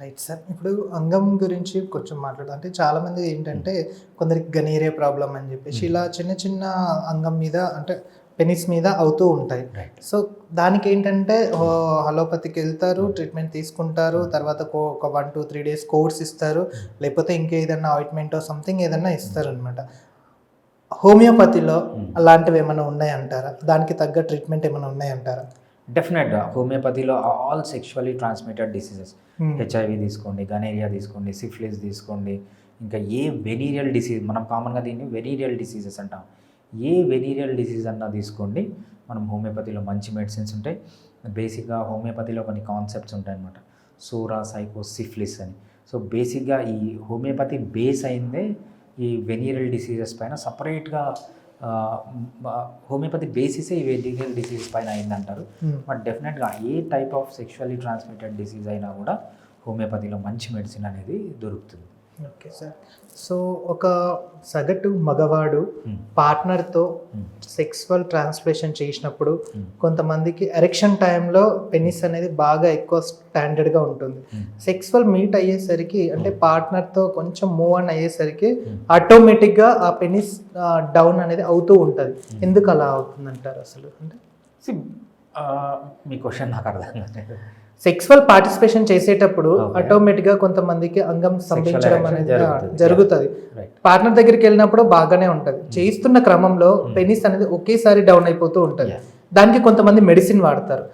Right sir ఇప్పుడు అంగం గురించి కొంచెం మాట్లాడదాం. అంటే చాలా మంది ఏంటంటే కొందరికి గనేరియా ప్రాబ్లం అని చెప్పేసి ఇలా చిన్న చిన్న అంగం మీద అంటే పెనిస్ మీద అవుతూ ఉంటాయి. సో దానికి ఏంటంటే హలోపతికి వెళ్తారు ట్రీట్మెంట్ తీసుకుంటారు తర్వాత ఒక one two three days course ఇస్తారు. లేకపోతే ఇంకేదన్నా ఆయింట్మెంట్ సంథింగ్ ఏదన్నా ఇస్తారు అనమాట హోమియోపతిలో అలాంటివి ఏమైనా ఉన్నాయంటారా? దానికి తగ్గ ట్రీట్మెంట్ ఏమైనా ఉన్నాయంటారా? డెఫినెట్గా హోమియోపతిలో all sexually transmitted diseases. HIV తీసుకోండి గనేరియా తీసుకోండి సిఫిలిస్ తీసుకోండి ఇంకా ఏ వెనీరియల్ డిసీజ్ మనం కామన్గా దీన్ని వెనీరియల్ డిసీజెస్ అంటాం. ఏ వెనీరియల్ డిసీజ్ అన్నా తీసుకోండి మనం హోమియోపతిలో మంచి మెడిసిన్స్ ఉంటాయి. బేసిక్గా హోమియోపతిలో కొన్ని కాన్సెప్ట్స్ ఉంటాయి అన్నమాట సూరా సైకో సిఫిలిస్ అని సో బేసిక్గా ఈ హోమియోపతి బేస్ అయిందే ఈ వెనీరియల్ డిసీజెస్ పైన సపరేట్గా హోమియోపతి బేసిసే ఈ వెనీరియల్ డిసీజెస్ పైన అయిందంటారు Hmm. బట్ డెఫినెట్గా ఏ type of sexually transmitted disease అయినా కూడా హోమియోపతిలో మంచి మెడిసిన్ అనేది దొరుకుతుంది ఓకే సార్ సో ఒక సగటు మగవాడు Hmm. పార్ట్నర్తో Hmm. సెక్సువల్ ట్రాన్స్లేషన్ చేసినప్పుడు Hmm. కొంతమందికి ఎరెక్షన్ టైంలో పెనిస్ అనేది బాగా ఎక్కువ స్టాండర్డ్గా ఉంటుంది Hmm. సెక్సువల్ మీట్ అయ్యేసరికి అంటే పార్ట్నర్తో కొంచెం మూవ్ ఆన్ అయ్యేసరికి Hmm. ఆటోమేటిక్గా ఆ పెనిస్ డౌన్ అనేది అవుతూ ఉంటుంది ఎందుకు అలా అవుతుంది అంటారు అసలు అంటే మీ క్వశ్చన్ నాకు అర్థం కాలేదు సెక్సువల్ పార్టిసిపేషన్ చేసేటప్పుడు Okay. ఆటోమేటిక్గా కొంతమందికి అంగం action అనేది జరుగుతుంది. జరుగుతుంది. రైట్ పార్ట్నర్ దగ్గరికి వెళ్ళినప్పుడు బాగానే ఉంటది. చేయిస్తున్న క్రమంలో పెనిస్ అనేది ఒకేసారి డౌన్ అయిపోతూ ఉంటది. దానికి కొంతమంది మెడిసిన్ వాడతారు.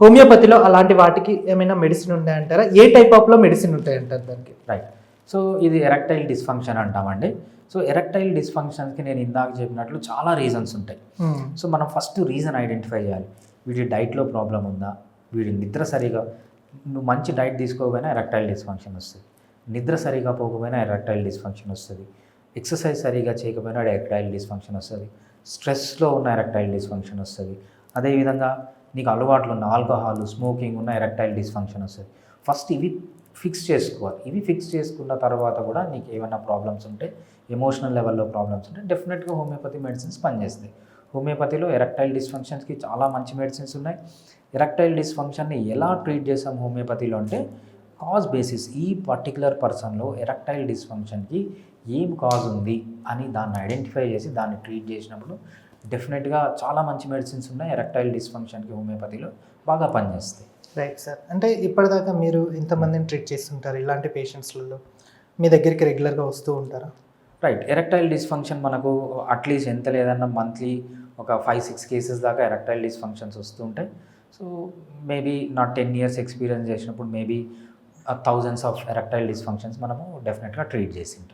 హోమియోపతిలో అలాంటి వాటికి ఏమైనా మెడిసిన్ ఉంటాయంటారా ఏ టైప్ ఆఫ్లో మెడిసిన్ ఉంటాయంటారు దానికి? రైట్ సో ఇది ఎరెక్టైల్ డిస్ఫంక్షన్ అంటామండి. సో ఎరెక్టైల్ డిస్ఫంక్షన్స్కి నేను ఇందాక చెప్పినట్లు చాలా రీజన్స్ ఉంటాయి. Hmm. సో మనం ఫస్ట్ రీజన్ ఐడెంటిఫై చేయాలి. వీడి డైట్లో ప్రాబ్లం ఉందా? వీడి నిద్ర సరిగా నువ్వు మంచి డైట్ తీసుకోకపోయినా ఎరెక్టైల్ డిస్ఫంక్షన్ వస్తుంది. నిద్ర సరిగా పోకపోయినా ఎరెక్టైల్ డిస్ఫంక్షన్ వస్తుంది. ఎక్సర్సైజ్ సరిగా చేయకపోయినా ఎరెక్టైల్ డిస్ఫంక్షన్ వస్తుంది. స్ట్రెస్లో ఉన్న ఎరెక్టైల్ డిస్ఫంక్షన్ వస్తుంది. అదేవిధంగా నీకు అలవాట్లు ఉన్న ఆల్కహాల్ స్మోకింగ్ ఉన్న ఎరెక్టైల్ డిస్ఫంక్షన్ వస్తుంది. ఫస్ట్ ఇవి ఫిక్స్ చేసుకోవాలి. ఇవి ఫిక్స్ చేసుకున్న తర్వాత కూడా నీకు ఏమైనా ప్రాబ్లమ్స్ ఉంటే ఎమోషనల్ లెవెల్లో ప్రాబ్లమ్స్ ఉంటే డెఫినెట్గా హోమియోపతి మెడిసిన్స్ పనిచేస్తాయి. హోమియోపతిలో ఎరెక్టైల్ డిస్ఫంక్షన్స్కి చాలా మంచి మెడిసిన్స్ ఉన్నాయి. ఎరెక్టైల్ డిస్ఫంక్షన్ని ఎలా ట్రీట్ చేసాం హోమియోపతిలో అంటే కాజ్ బేసిస్ ఈ పర్టికులర్ పర్సన్లో ఎరెక్టైల్ డిస్ఫంక్షన్కి ఏం కాజ్ ఉంది అని దాన్ని ఐడెంటిఫై చేసి దాన్ని ట్రీట్ చేసినప్పుడు డెఫినెట్గా చాలా మంచి మెడిసిన్స్ ఉన్నాయి ఎరెక్టైల్ డిస్ఫంక్షన్కి హోమియోపతిలో బాగా పనిచేస్తాయి. Right sir. అంటే ఇప్పటిదాకా మీరు ఇంతమందిని ట్రీట్ చేస్తుంటారు ఇలాంటి పేషెంట్స్లలో మీ దగ్గరికి రెగ్యులర్గా వస్తూ ఉంటారా? రైట్. ఎరెక్టైల్ డిస్ఫంక్షన్ మనకు అట్లీస్ట్ ఎంత లేదన్నా మంత్లీ ఒక ఫైవ్ సిక్స్ కేసెస్ దాకా ఎరెక్టైల్ డిస్ఫంక్షన్స్ వస్తూ ఉంటాయి. సో మేబీ నా టెన్ ఇయర్స్ ఎక్స్పీరియన్స్ చేసినప్పుడు maybe thousands of erectile dysfunctions మనము డెఫినెట్గా ట్రీట్ చేసి ఉంటాం.